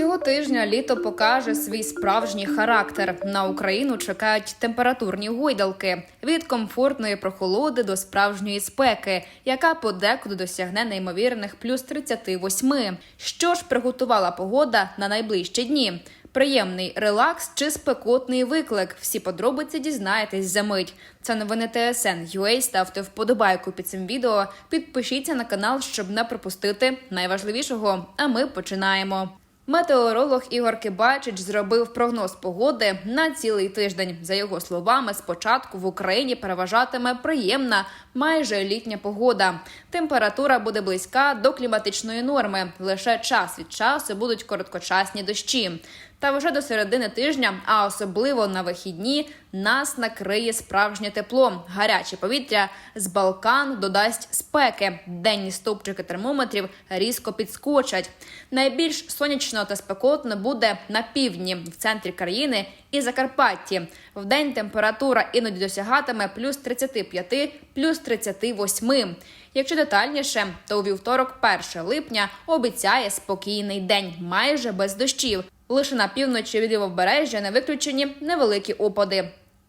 Цього тижня літо покаже свій справжній характер. На Україну чекають температурні гойдалки від комфортної прохолоди до справжньої спеки, яка подекуди досягне неймовірних плюс 38. Що ж приготувала погода на найближчі дні? Приємний релакс чи спекотний виклик. Всі подробиці дізнаєтесь за мить. Це новини ТСН UA. Ставте вподобайку під цим відео. Підпишіться на канал, щоб не пропустити найважливішого. А ми починаємо. Метеоролог Ігор Кибачич зробив прогноз погоди на цілий тиждень. За його словами, спочатку в Україні переважатиме приємна, майже літня погода. Температура буде близька до кліматичної норми. Лише час від часу будуть короткочасні дощі. Та вже до середини тижня, а особливо на вихідні, нас накриє справжнє тепло. Гаряче повітря з Балкан додасть спеки. Денні стовпчики термометрів різко підскочать. Найбільш сонячно та спекотно буде на півдні, в центрі країни і Закарпатті. В день температура іноді досягатиме плюс 35, плюс 38. Якщо детальніше, то у вівторок, 1 липня, обіцяє спокійний день, майже без дощів. Лише на півночі від лівобережжя не виключені невеликі опади.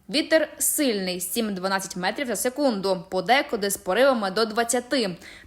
Вітер сильний 7-12 метрів за секунду, подекуди з поривами до 20.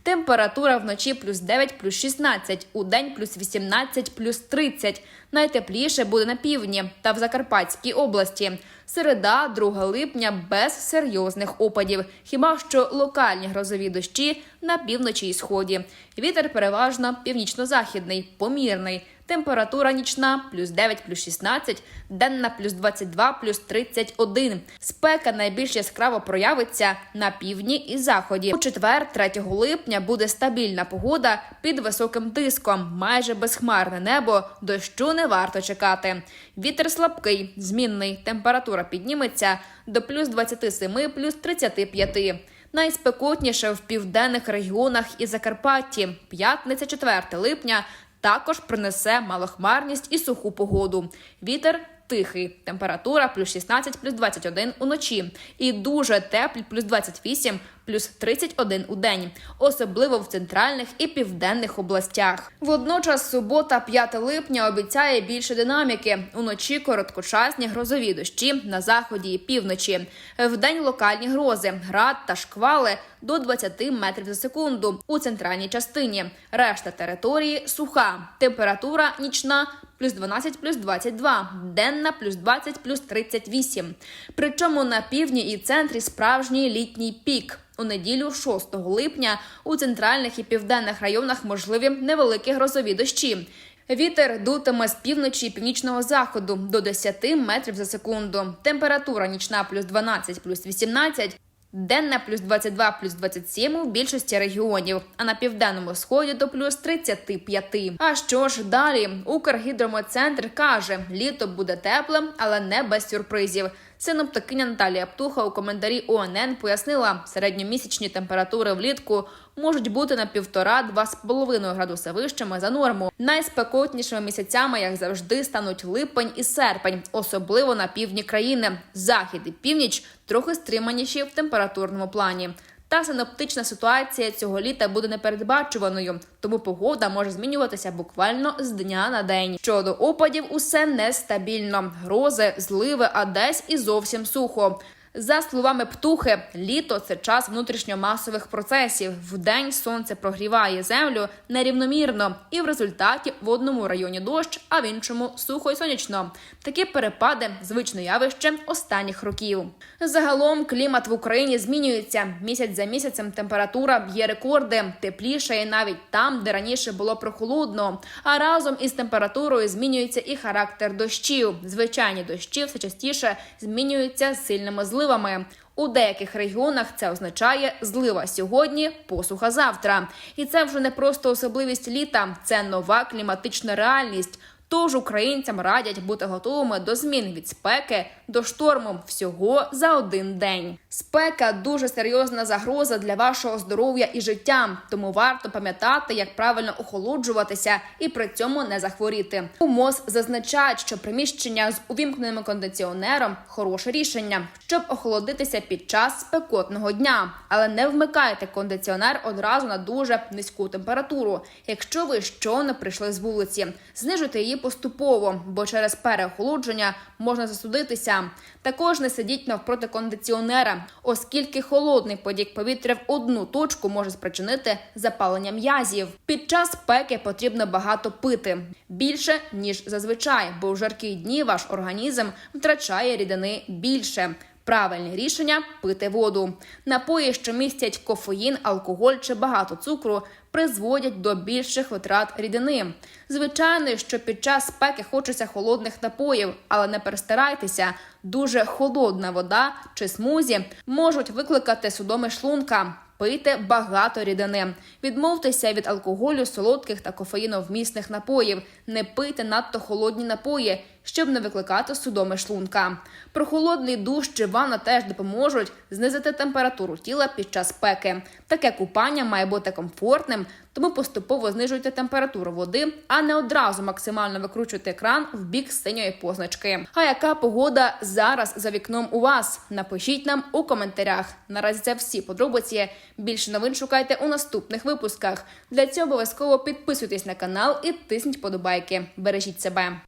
Температура вночі плюс 9, плюс 16, у день плюс 18, плюс 30. Найтепліше буде на півдні та в Закарпатській області. Середа, 2 липня без серйозних опадів. Хіба що локальні грозові дощі на півночі і сході. Вітер переважно північно-західний, помірний. Температура нічна плюс 9, плюс 16, денна плюс 22, плюс 31. Спека найбільш яскраво проявиться на півдні і заході. У четвер, 3 липня, буде стабільна погода під високим тиском, майже безхмарне небо, дощу не варто чекати. Вітер слабкий, змінний. Температура підніметься до плюс 27, плюс 35. Найспекотніше в південних регіонах і Закарпатті. П'ятниця 4 липня також принесе малохмарність і суху погоду. Вітер тихий, температура плюс 16, плюс 21 уночі. І дуже теплі плюс 28, плюс 31 у день, особливо в центральних і південних областях. Водночас субота, 5 липня, обіцяє більше динаміки. Уночі короткочасні грозові дощі на заході і півночі. Вдень локальні грози, град та шквали до 20 метрів за секунду у центральній частині. Решта території суха. Температура нічна плюс 12, плюс 22, денна плюс 20, плюс 38. Причому на півдні і центрі справжній літній пік. У неділю, 6 липня, у центральних і південних районах можливі невеликі грозові дощі. Вітер дутиме з півночі і північного заходу до 10 метрів за секунду. Температура нічна плюс 12, плюс 18, Денна плюс 22, плюс 27 в більшості регіонів, а на південному сході до плюс 35. А що ж далі? Укргідромоцентр каже, літо буде теплим, але не без сюрпризів. Синоптикиня Наталія Птуха у коментарі ОНН пояснила, середньомісячні температури влітку можуть бути на півтора-два з половиною градуса вищими за норму. Найспекотнішими місяцями, як завжди, стануть липень і серпень, особливо на півдні країни. Захід і північ трохи стриманіші в температурному плані. Та синоптична ситуація цього літа буде непередбачуваною, тому погода може змінюватися буквально з дня на день. Щодо опадів, усе нестабільно. Грози, зливи, а десь і зовсім сухо. За словами птухи, літо це час внутрішньомасових процесів. Вдень сонце прогріває землю нерівномірно, і в результаті в одному районі дощ, а в іншому сухо й сонячно. Такі перепади звичне явище останніх років. Загалом клімат в Україні змінюється. Місяць за місяцем температура б'є рекорди, тепліше і навіть там, де раніше було прохолодно. А разом із температурою змінюється і характер дощів. Звичайні дощі все частіше змінюються сильними зливами зливами. У деяких регіонах це означає злива сьогодні, посуха завтра. І це вже не просто особливість літа, це нова кліматична реальність. Тож українцям радять бути готовими до змін від спеки до шторму всього за один день. Спека дуже серйозна загроза для вашого здоров'я і життя, тому варто пам'ятати, як правильно охолоджуватися і при цьому не захворіти. У МОЗ зазначають, що приміщення з увімкненим кондиціонером хороше рішення, щоб охолодитися під час спекотного дня, але не вмикайте кондиціонер одразу на дуже низьку температуру. Якщо ви щойно прийшли з вулиці, знижуйте її поступово, бо через переохолодження можна застудитися. Також не сидіть навпроти кондиціонера, оскільки холодний потік повітря в одну точку може спричинити запалення м'язів. Під час спеки потрібно багато пити більше ніж зазвичай, бо в жаркі дні ваш організм втрачає рідини більше. Правильне рішення пити воду. Напої, що містять кофеїн, алкоголь чи багато цукру, призводять до більших витрат рідини. Звичайно, що під час спеки хочеться холодних напоїв, але не перестарайтеся. Дуже холодна вода чи смузі можуть викликати судоми шлунка. Пийте багато рідини. Відмовтеся від алкоголю, солодких та кофеїновмісних напоїв. Не пийте надто холодні напої, щоб не викликати судоми шлунка. Прохолодний душ чи ванна теж допоможуть знизити температуру тіла під час спеки. Таке купання має бути комфортним, тому поступово знижуйте температуру води, а не одразу максимально викручуйте кран в бік синьої позначки. А яка погода зараз за вікном у вас? Напишіть нам у коментарях. Наразі це всі подробиці. Більше новин шукайте у наступних випусках. Для цього обов'язково підписуйтесь на канал і тисніть подобайки. Бережіть себе.